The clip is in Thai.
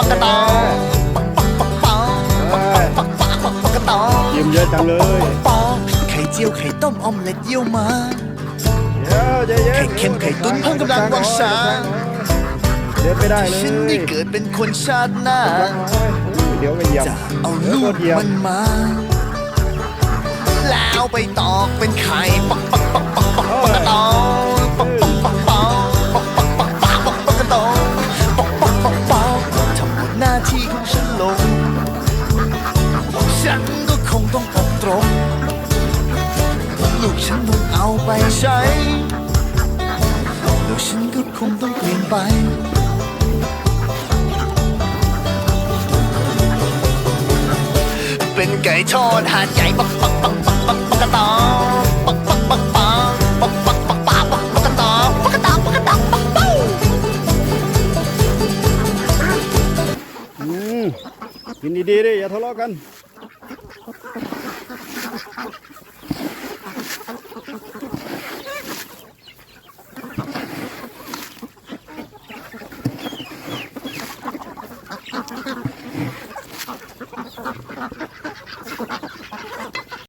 ปักกะตอปักปักปักปักเอ้ยปักปักปักปักกะตอยิ้มเยอะจังเลยปอไข่เจียวไข่ต้มออมเล็ตเยี่ยวมาเดี๋ยวใจเย็นไข่เค็มไข่ตุ๋นเพิ่มกำลังวังชาเดินไม่ได้เลยฉันได้เกิดเป็นคนชาติหน้าเดี๋ยวไปเหยียบจะเอาเดี๋ยวลูก็กเหยียบมันมา แล้วไปตอกเป็นไข่ปักปักปักปักาที่ของฉันลง ฉันก็คงต้องอบตรมลูกฉันต้องเอาไปใช้ลูกฉันก็คงต้องเปลี่ยนไปเป็นไก่ทอดหาดใหญ่ปักปักปักปัก กินดีๆลยอย่าทะเลาะกัน